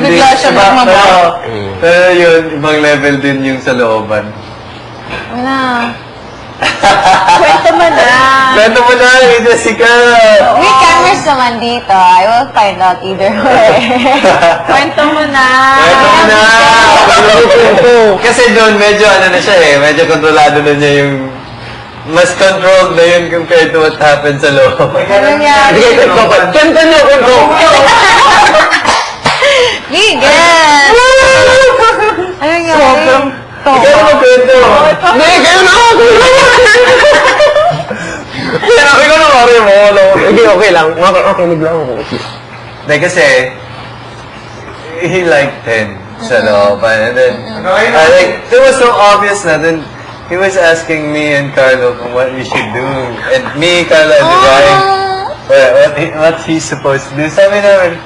Bigla siya iba- magmamahal. Pero, pero yun, ibang level din yung sa looban. Wala. Kwento mo na. Kwento mo na, eh, Jessica! May cameras naman dito. I will find out either way. Kwento mo na. Kwento mo na! Kasi doon medyo ano na siya eh, medyo kontrolado na niya yung mas controlled na yun compared to what happened sa loob. Ano nangyari? Kwento ko. Kwento kwento! Vegan! Ano nangyari? Ikaw na kwento! Hindi, kayo na! Kaya ikaw na mari mo. Hindi, okay lang. Okay, okay, lang ako. Hindi kasi, he liked 10 sa loob. And then, I like, it was so obvious na. Then, he was asking me and Carlo kung what we should do. And me, Carlo, and Divine, what, what, he, what he's supposed to do. Sabi namin,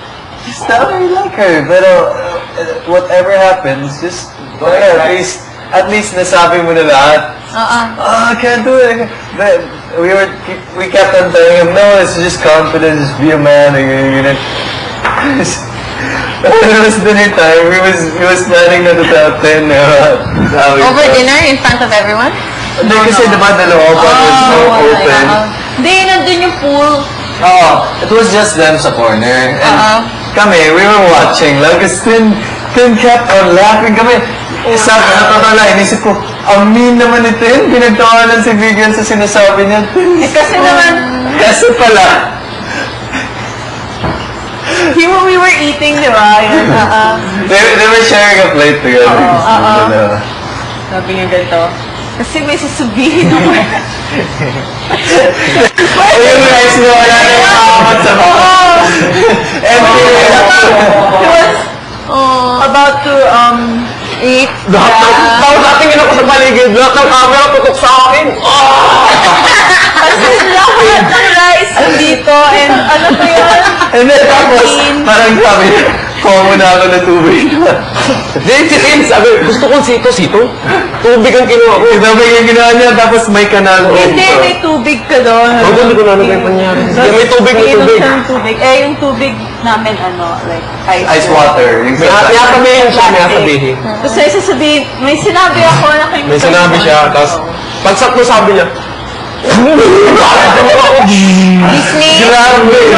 just tell her you like her. Pero, uh, whatever happens, just go ahead. At least, at least nasabi mo na lahat. Oo. Oh, I can't do it. But we were, we kept on telling him, no, it's just confidence, just be a man. And, and, and, it was dinner time. We was, we was planning na to tell 10. Uh. Over dinner in front of everyone? Hindi kasi diba dalawa pa was so Oh, open. Hindi, nandun yung pool. Oo, it was just them sa corner. And Oo. Kami, we were watching lang. Kasi Tin, Tin kept on laughing kami. Isa, natutala, inisip ko, ang mean naman ni Tin. Pinagtawanan si Vivian sa sinasabi niya. Eh, kasi naman, kasi pala, he, when we were eating, di ba? Yun, ah, ah. they, they were sharing a plate together. oo. Dalawa. Sabi niya ganito. Kasi may sasabihin ako. O yung rice niya, wala na yung amat sa baka. Empty na yung He was about to, um, Eat. Lahat ng, tapos natingin ako sa paligid, lahat ng camera tutok sa akin. kasi lahat ng rice dito and ano to yun? And then tapos, parang sabi, mo na ako ng tubig. Then si Tim, sabi, gusto kong sito, sito. Tubig ang kinuha ko. Sabi yung ginawa niya, tapos may kanal Hindi, may tubig ka doon. Ako hindi ko na ano yung pangyari. Yung may tubig, may tubig. tubig. Eh, yung tubig namin, ano, like, ice. Ice water. Yung May sa may sabihin siya, may sabihin. Tapos may sasabihin, may sinabi ako na kayo. May sinabi siya, tapos pagsak mo sabi niya, Disney? Grabe!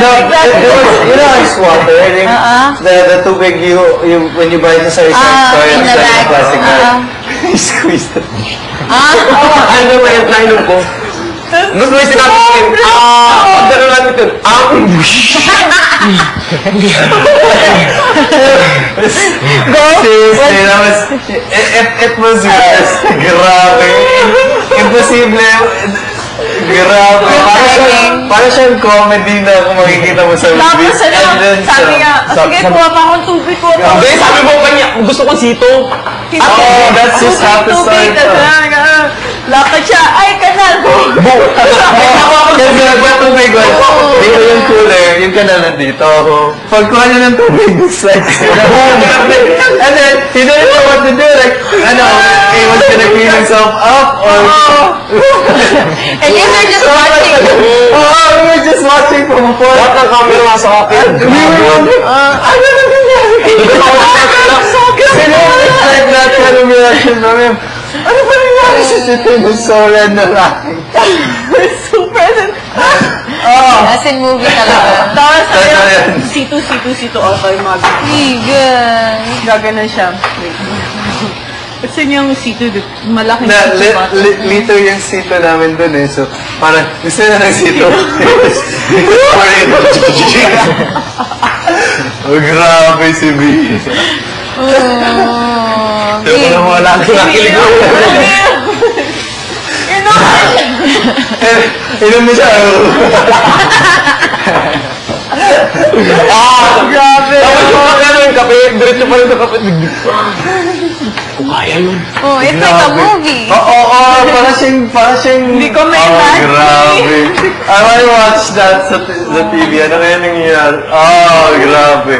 Just No, that. there was, you know ice water? Yung, Uh-uh. the, the tubig you, you, when you buy it sa isang Ah, store, in the bag. plastic bag. Uh-uh. He squeezed it. Ah? ano ba yung nainom ko? Nung may sinabi ko yun, ah, pagdalo namin ito, ah, Seriously, that was, it, it, it was worse. Grabe. Imposible. Grabe. Para siyang, para siyang comedy na kung makikita mo sa Tapos movies. ano, And then sabi sa- niya, sa- sige, sa- kuha pa akong tubig ko. hindi, sabi mo kanya, gusto kong sito. Oh, that's start. tapos ah, lakad siya, ay, kanal. Kasi nagbuhat tubig ko. Dito yung cooler, yung kanal nandito. Pagkuha niya ng tubig, siya. And then, he didn't know what to do. Like, ano, he was gonna clean himself up or... And you were just watching. Oh, we were just watching from afar. Lahat ng camera nasa akin. We were wondering, ano na nangyari? Kasi no, it's like that kind of reaction namin. Ano ba nangyari sa Chitin? So red na laughing. Super. Oh, As in movie talaga. Tapos sabi Totoo niya, yan. situ, situ, situ, oh, sorry, mag. Vegan. Gaganon siya. Wait. Kasi yung situ, malaking na, situ li, ba? li, liter yung sito namin dun eh. So, parang, gusto na ng sito. oh, grabe si B. Oh, Pero kung wala na nakilig Inom mo siya. Ah, grabe. Tapos yung ano yung kape, diretso pa rin sa kape. Kung kaya yun. oh, it's like a movie. Oo, oo, oo, para siyang, para siyang... Hindi ko may Oh, imagine. grabe. I wanna watch that sa, sa TV. Ano kaya nangyayari? Oh, grabe.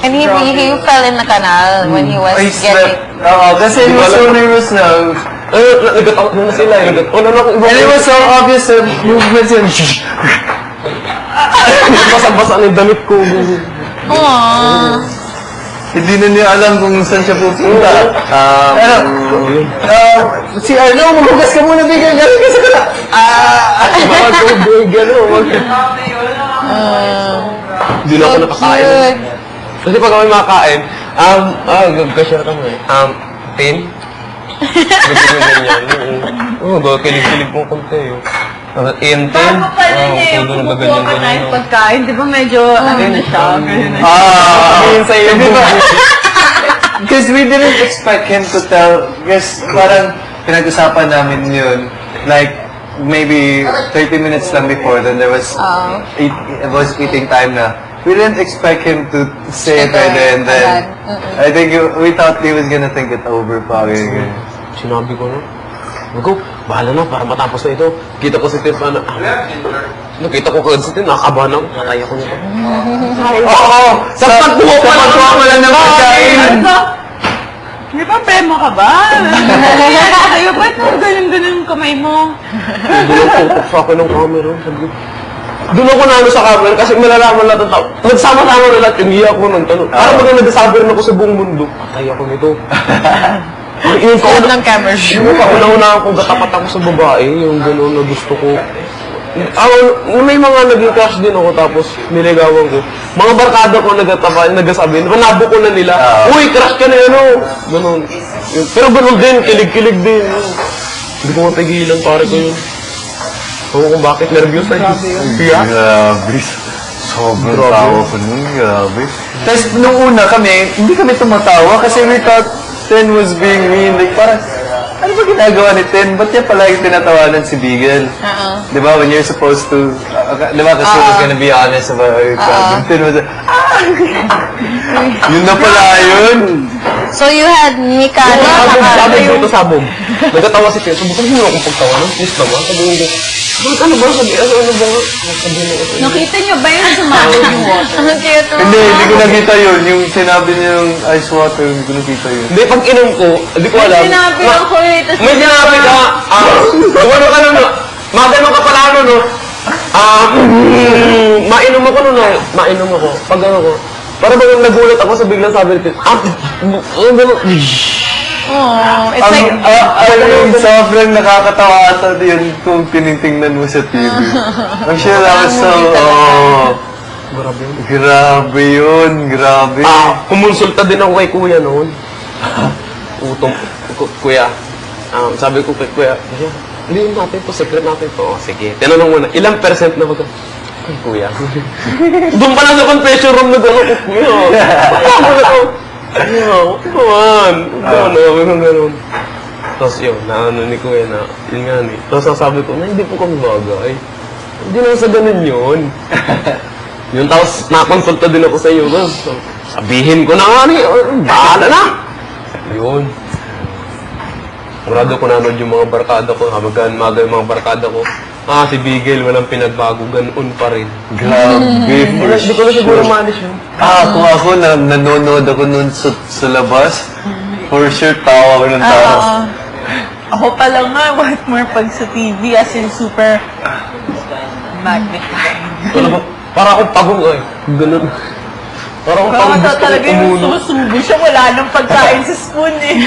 And he, he, he fell in the canal when he was I getting... Oo, kasi he was so nervous na. Eh, nagat ako na sila. Nagat ako na ako. And it was so obvious the movements yun. Basang-basa na yung damit ko. Aww. Hindi na niya alam kung saan siya pupunta. Um, ano, uh, si Arno, maghugas ka muna, bigyan. Galing ka sa kala. Ah! Bawal ko, wag. Hindi na ako nakakain. Kasi pag ako makakain, um, ah, gag-share ka mo eh. Um, tin? Ganyan. Oo, oh, kilig-kilig mo konti eh. Uh, in tin? Bago pa rin Ah, eh, yung kumukuha ka na yung pagkain. Di ba medyo, ano na siya? ganyan na siya. Ah! Yun sa'yo Di ba? Because we didn't expect him to tell, because parang pinag-usapan namin yun, like, maybe 30 minutes lang before, then there was, Oh. eat, it was eating time na. We didn't expect him to say it right there and then. I think you- we thought he was gonna think it over pa. ganyan. Sinabi ko na, Mago, bahala na para matapos na ito. Kita ko si Tim, ano, ah, nakita ko kagad si Tim, nakakabahan ako, nakaya ko nito. Oo! Sa pagbuo pa lang mo lang ng pagkain! May problema ka ba? Sa'yo, ba't mo ganun-ganun yung kamay mo? Doon ang tutok sa akin ng camera. Sabi ko, doon ako nalo sa camera kasi malalaman lahat ng tao. Nagsama-sama na lahat, yung hiya ko ng tanong. Parang mga nagsasabi rin ako sa buong mundo. Patay ako nito. Yung Phone ng camera. Yung kauna-una akong gatapat ako sa babae, yung gano'n na gusto ko. Ako, may mga naging crush din ako tapos niligawan ko. Mga barkada ko nagatapa, nagasabi, panabo ko na nila, Uy, crush ka na yan, oh! Ganun. Yun. Pero ganun din, kilig-kilig din. yun. Hindi ko mapigilan, pare ko yun. Oo, kung bakit nervous ay. Yeah. Grabe. Sobrang tawa ko nun. Grabe. Tapos nung una kami, hindi kami tumatawa kasi we thought Ten was being mean. Like parang, ano ba ginagawa ni Ten? Ba't niya pala yung tinatawanan si Beagle? Oo. Di ba, when you're supposed to, uh, uh, di ba, kasi he was gonna be honest about her problem. Ten was, ah! yun na pala yun. So you had Mika, Sabog, sabog sabog. Nagkatawa si ko, hindi mo akong pagtawanan. Please naman. Sabi ko, bakit ano ba? Sabi, ano, ano ba? Nakita niyo ba yung sumabog yung water? Ang cute. Hindi, hindi ko nakita yun. Yung sinabi niya yung ice water, hindi ko nakita yun. Hindi, pag inom ko, hindi ko alam. Sinabi Ma- ako eh. tas- May sinabi ka, ah, gumano ka nun, no? Magano ka pala ano, no? Ah, mm, mainom ako nun, no? Mainom ako. Pag ano ko, para bang nagulat ako sa biglang sabi nito, ah, ano ba, Oh, it's Ang, like, ah, alam mo, sobrang nakakatawa ata yun kung tinitingnan mo sa TV. I'm sure that was so, oh, Grabe yun. grabe yun, grabe. Ah, kumonsulta din ako kay kuya noon. Utong, ku- kuya, um, sabi ko kay kuya, kuya, hindi natin to, secret natin to. Oh, sige, tinanong muna, ilang percent na mag- Ay, kuya. Doon pa lang sa confession room na gano'n ko, kuya. Ano na to? Kuya, what naman? Ano, sabi ko gano'n. Tapos yun, naano ni kuya na, yun nga ni. Tapos sasabi ko, na hindi po kami bagay. Hindi naman sa ganun yun. Yun, tapos nakonsulta din ako sa iyo. Tapos, sabihin ko na nga ni, bahala na. Yun. Murado ko nanood yung mga barkada ko, hamagan maga yung mga barkada ko. Ah, si Bigel, walang pinagbago, ganoon pa rin. Grabe, for Hindi ko na siguro maalis yun. Ah, kung ako na nanonood ako nun sa, sa labas, for sure tawa ko ng tawa. Oo. Ako pa lang nga, what more pag sa TV, as in super magnified. Ano ba? Para akong pagong eh. Ganun. Para akong Baka pagong gusto talaga yung tumulo. sumusubo siya, wala nang pagkain sa spoon eh.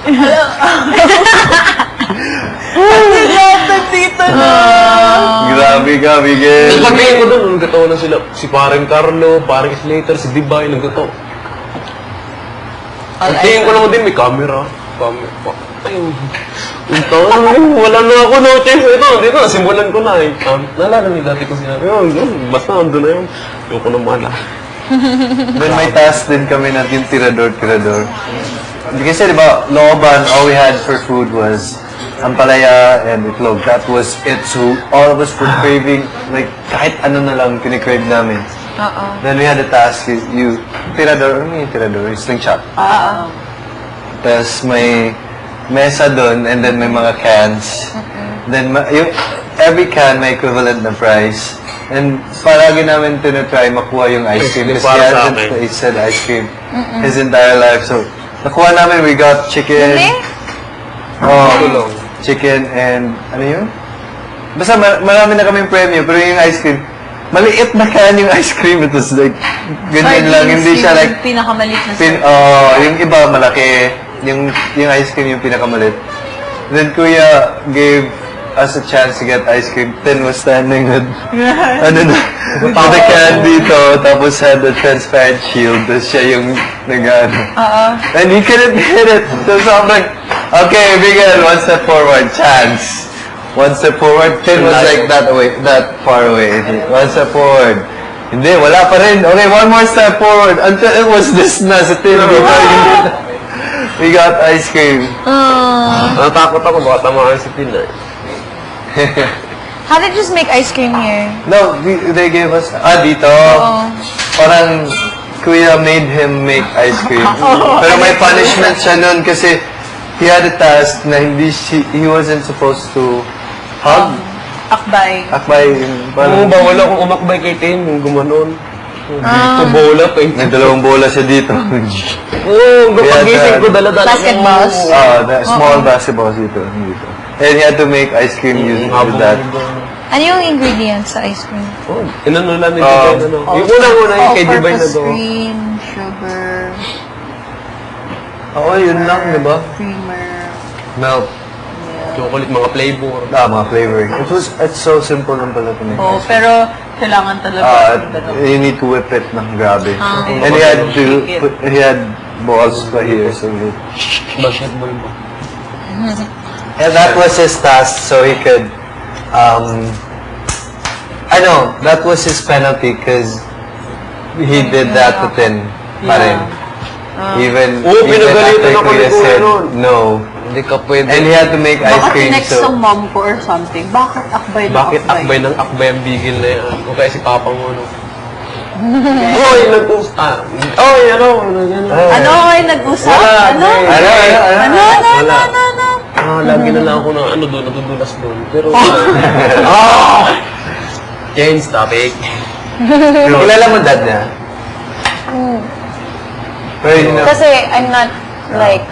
Alam, Kasi lahat nandito na. Grabe ka, Miguel. Pagkain ko doon, nagkatawa na sila. Si paring Carlo, paring Slater, si Dibay, nagkatawa. Pagkain ko naman din, may camera. Camera. pa. Ayun. Ito, wala na ako no chance. Ito, dito, nasimulan ko na eh. Um, naalala niyo dati ko sinabi, oh, yun, basta ando na yun. Yung ko naman ah. Then may task din kami na yung tirador-tirador. Kasi di ba, looban, all we had for food was ampalaya and itlog. That was it. So all of us were craving, like, kahit ano na lang kinikrave namin. Oo. Then we had a task, you, you tirador, ano yung tirador? Yung slingshot. Oo. Tapos may mesa doon and then may mga cans. Then ma- yung, every can may equivalent na price. And palagi namin tinatry makuha yung ice cream. Kasi para he sa hasn't akin. tasted ice cream his entire life. So, nakuha namin, we got chicken. Really? Oh, Tulong. Chicken and, ano yun? Basta mar- marami na kaming premyo, pero yung ice cream, maliit na can yung ice cream. It was like, ganyan lang. Hindi siya like, Pinakamalit na pin, oh, yung iba malaki. Yung, yung ice cream yung pinakamalit. Then Kuya gave us a chance to get ice cream. Tin was standing with, ano na, with the can dito, tapos had the transparent shield. Tapos siya yung nag ano. And he couldn't hit it. So sobrang, okay, Miguel, one step forward, chance. One step forward, Tin was like that away, that far away. One step forward. Hindi, wala pa rin. Okay, one more step forward until it was this na sa Tin. We got ice cream. Natakot ako, baka tamaan si Tin eh. How did you just make ice cream here? No, we, they gave us, ah, dito. Parang, kuya made him make ice cream. Pero may punishment siya nun kasi he had a task na hindi si, he wasn't supposed to hug. Akbay. Akbay, Oo, parang, bawal akong umakbay kay Tin, yung gumanon. Dito bola pa eh. may dalawang bola siya dito. Oo, pagising ko dala-dala. Basketballs? Ah, the small basketballs dito. dito. And he had to make ice cream using with that. Ano yung ingredients sa ice cream? Oh, inano lang ni Um, ano. Yung unang-una yung kay Divine na All-purpose gawa. cream, sugar, Oo, yun lang, di ba? creamer. Milk. Chocolate, mga flavor. Ah, mga flavoring. It was, it's so simple lang pala to make Oh, ice cream. pero kailangan talaga. Ah, ganun. you need to whip it ng grabe. Ah, And he had to, Shake it. put, he had balls pa here, so he, Basketball ba? And that was his task, so he could, um, I know, that was his penalty because he did that to Tin pa rin. Even, Oo, even pinagalitan after ako ni Kuya Kuya said, nun. no. Hindi ka pwede. And he had to make ice Baka cream, next so, ng mom ko or something. Bakit akbay ng Bakit akbay ng akbay ang bigil na yan? O kaya si Papa mo, ano? Oy, nag-us... Ah, oy, ano? Ano? ano? Ano ay nag-usap? Wala, ano? ano, ano, ano? Ano? Ano? Ah, lagi na lang ako na ano doon, natudulas doon. Pero... ah! Change topic. Kilala mo dad niya? Pero you know, Kasi I'm not like